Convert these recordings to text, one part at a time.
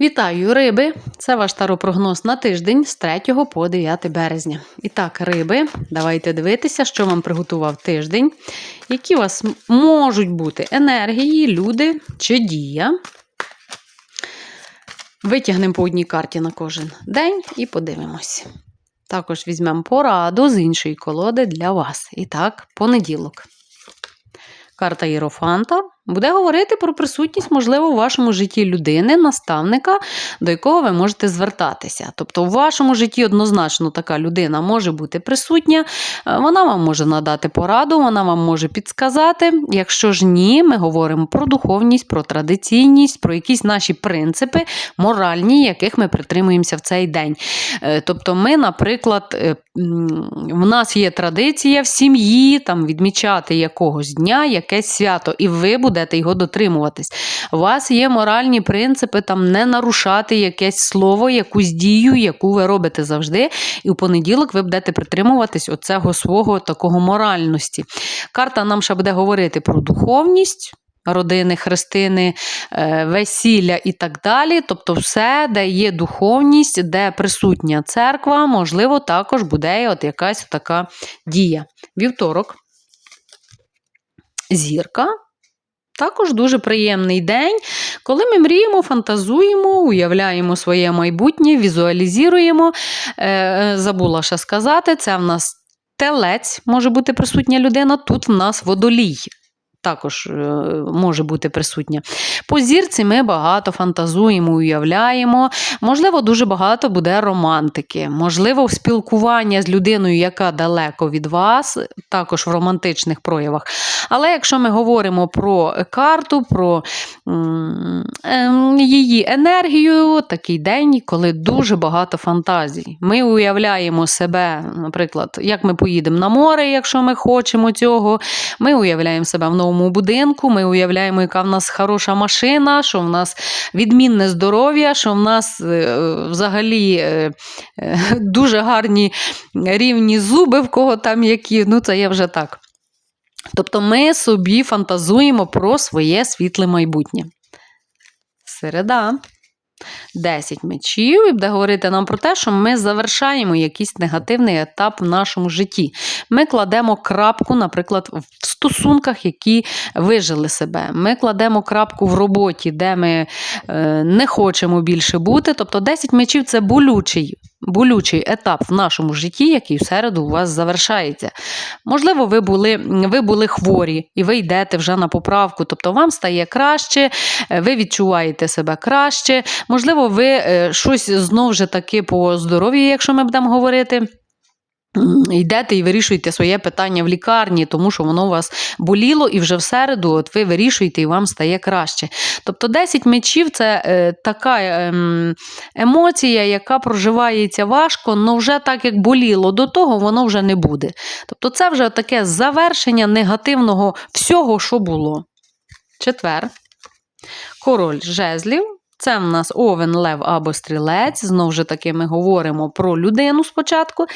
Вітаю, риби! Це ваш таропрогноз на тиждень з 3 по 9 березня. І так, риби, давайте дивитися, що вам приготував тиждень, які у вас можуть бути енергії, люди чи дія. Витягнемо по одній карті на кожен день і подивимось. Також візьмемо пораду з іншої колоди для вас. І так, понеділок. Карта Єрофанта буде говорити про присутність, можливо, у вашому житті людини, наставника, до якого ви можете звертатися. Тобто, у вашому житті однозначно така людина може бути присутня, е, вона вам може надати пораду, вона вам може підсказати. Якщо ж ні, ми говоримо про духовність, про традиційність, про якісь наші принципи моральні, яких ми притримуємося в цей день. Е, Тобто, ми, наприклад, е, в нас є традиція в сім'ї там відмічати якогось дня, якесь свято, і ви будете його дотримуватись. У вас є моральні принципи там не нарушати якесь слово, якусь дію, яку ви робите завжди. І у понеділок ви будете притримуватись оцього свого такого моральності. Карта нам ще буде говорити про духовність. Родини, хрестини, е, весілля і так далі. Тобто, все, де є духовність, де присутня церква, можливо, також буде от якась така дія. Вівторок. Зірка. Також дуже приємний день, коли ми мріємо, фантазуємо, уявляємо своє майбутнє, візуалізуємо. Е, забула ще сказати, це в нас телець може бути присутня людина, тут в нас водолій. Також е, може бути присутня. По зірці ми багато фантазуємо, уявляємо. Можливо, дуже багато буде романтики. Можливо, спілкування з людиною, яка далеко від вас, також в романтичних проявах. Але якщо ми говоримо про карту, про ем, її енергію, такий день, коли дуже багато фантазій. Ми уявляємо себе, наприклад, як ми поїдемо на море, якщо ми хочемо цього. Ми уявляємо себе в новому будинку, ми уявляємо, яка в нас хороша машина, що в нас відмінне здоров'я, що в нас е, взагалі е, е, дуже гарні рівні зуби, в кого там які. Ну, це я вже так. Тобто ми собі фантазуємо про своє світле майбутнє. Середа. 10 мечів і буде говорити нам про те, що ми завершаємо якийсь негативний етап в нашому житті. Ми кладемо крапку, наприклад, в стосунках, які вижили себе. Ми кладемо крапку в роботі, де ми е, не хочемо більше бути. Тобто 10 мечів це болючий. Болючий етап в нашому житті, який в середу у вас завершається. Можливо, ви були, ви були хворі і ви йдете вже на поправку, тобто вам стає краще, е, ви відчуваєте себе краще. Можливо, ви е, щось знову ж таки по здоров'ю, якщо ми будемо говорити. Йдете і вирішуєте своє питання в лікарні, тому що воно у вас боліло, і вже в середу от ви вирішуєте і вам стає краще. Тобто 10 мечів це е, така ем, емоція, яка проживається важко, але вже так як боліло до того, воно вже не буде. Тобто це вже таке завершення негативного всього, що було. Четвер. Король жезлів. Це в нас овен, лев або стрілець. Знову ж таки, ми говоримо про людину спочатку.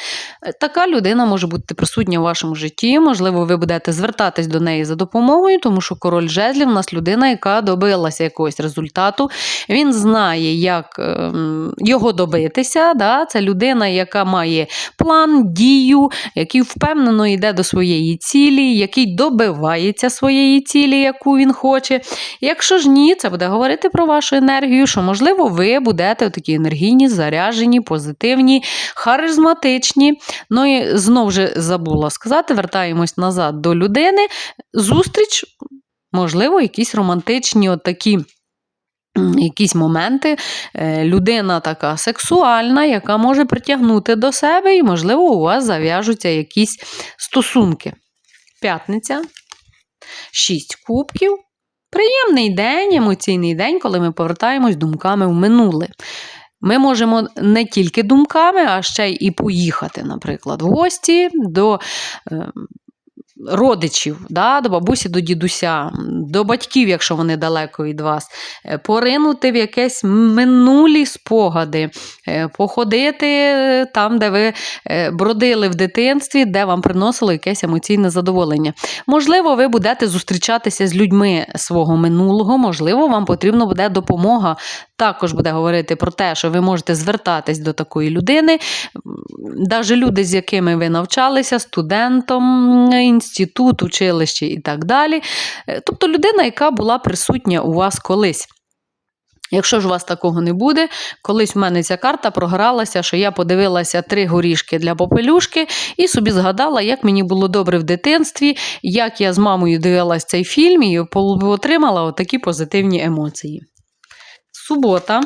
Е, Така людина може бути присутня у вашому житті. Можливо, ви будете звертатись до неї за допомогою, тому що король жезлів у нас людина, яка добилася якогось результату. Він знає, як ем, його добитися. Да? Це людина, яка має план, дію, який впевнено йде до своєї цілі, який добивається своєї цілі, яку він хоче. Якщо ж ні, це буде говорити про вашу енергію, що, можливо, ви будете такі енергійні, заряжені, позитивні, харизматичні. Ну і знову ж забула сказати, вертаємось назад до людини. Зустріч, можливо, якісь романтичні отакі. Якісь моменти, Е, людина така сексуальна, яка може притягнути до себе, і, можливо, у вас зав'яжуться якісь стосунки. П'ятниця, шість кубків. Приємний день, емоційний день, коли ми повертаємось думками в минуле. Ми можемо не тільки думками, а ще й поїхати, наприклад, в гості до е, родичів, да, до бабусі, до дідуся, до батьків, якщо вони далеко від вас, е, поринути в якесь минулі спогади, е, походити е, там, де ви бродили в дитинстві, де вам приносило якесь емоційне задоволення. Можливо, ви будете зустрічатися з людьми свого минулого, можливо, вам потрібна буде допомога також буде говорити про те, що ви можете звертатись до такої людини, навіть люди, з якими ви навчалися, студентом інститут, училище і так далі. Е, Тобто людина, яка була присутня у вас колись. Якщо ж у вас такого не буде, колись в мене ця карта програлася, що я подивилася три горішки для попелюшки і собі згадала, як мені було добре в дитинстві, як я з мамою дивилась цей фільм і отримала отакі позитивні емоції. Субота.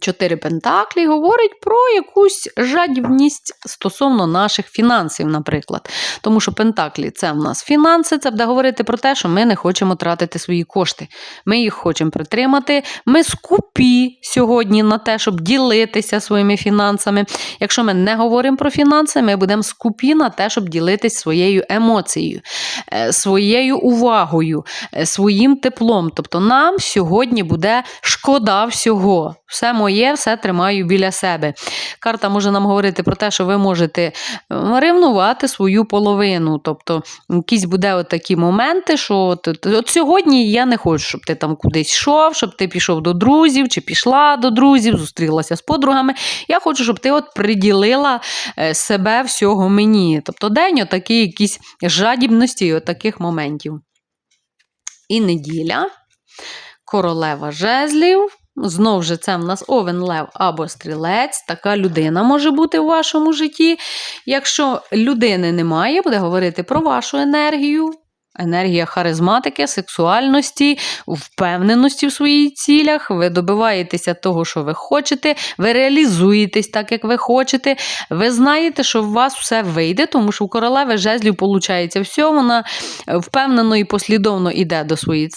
Чотири пентаклі говорить про якусь жадібність стосовно наших фінансів, наприклад. Тому що пентаклі це в нас фінанси, це буде говорити про те, що ми не хочемо тратити свої кошти. Ми їх хочемо притримати. Ми скупі сьогодні на те, щоб ділитися своїми фінансами. Якщо ми не говоримо про фінанси, ми будемо скупі на те, щоб ділитися своєю емоцією, е, своєю увагою, е, своїм теплом. Тобто нам сьогодні буде шкода всього. Все моє, все тримаю біля себе. Карта може нам говорити про те, що ви можете е, ревнувати свою половину. Тобто, якісь буде от такі моменти, що от, от, сьогодні я не хочу, щоб ти там кудись йшов, щоб ти пішов до друзів чи пішла до друзів, зустрілася з подругами. Я хочу, щоб ти от приділила е, себе всього мені. Тобто, день отакий якісь жадібності отаких моментів. І неділя, королева жезлів. Знову ж це в нас овен лев або стрілець. Така людина може бути в вашому житті. Якщо людини немає, буде говорити про вашу енергію. Енергія харизматики, сексуальності, впевненості в своїх цілях. Ви добиваєтеся того, що ви хочете, ви реалізуєтесь так, як ви хочете. Ви знаєте, що у вас все вийде, тому що у королеви жезлів виходить все. Вона впевнено і послідовно йде до своєї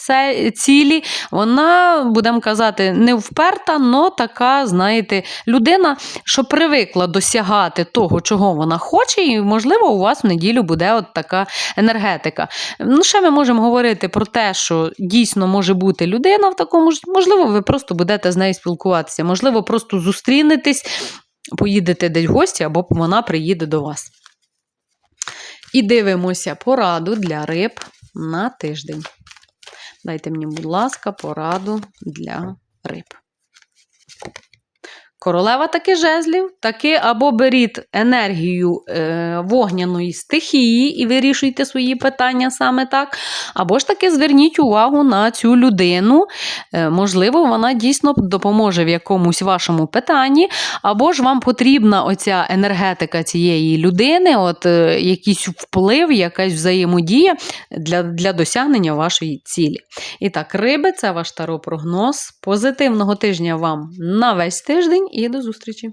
цілі. Вона, будемо казати, не вперта, але така, знаєте, людина, що привикла досягати того, чого вона хоче, і, можливо, у вас в неділю буде от така енергетика. Ну, ще ми можемо говорити про те, що дійсно може бути людина в такому ж, можливо, ви просто будете з нею спілкуватися, можливо, просто зустрінетесь, поїдете десь в гості, або вона приїде до вас. І дивимося пораду для риб на тиждень. Дайте мені, будь ласка, пораду для риб. Королева таки жезлів, таки або беріть енергію е, вогняної стихії і вирішуйте свої питання саме так, або ж таки зверніть увагу на цю людину. Е, можливо, вона дійсно допоможе в якомусь вашому питанні, або ж вам потрібна оця енергетика цієї людини, от е, якийсь вплив, якась взаємодія для, для досягнення вашої цілі. І так, риби, це ваш таро прогноз. Позитивного тижня вам на весь тиждень і до зустрічі!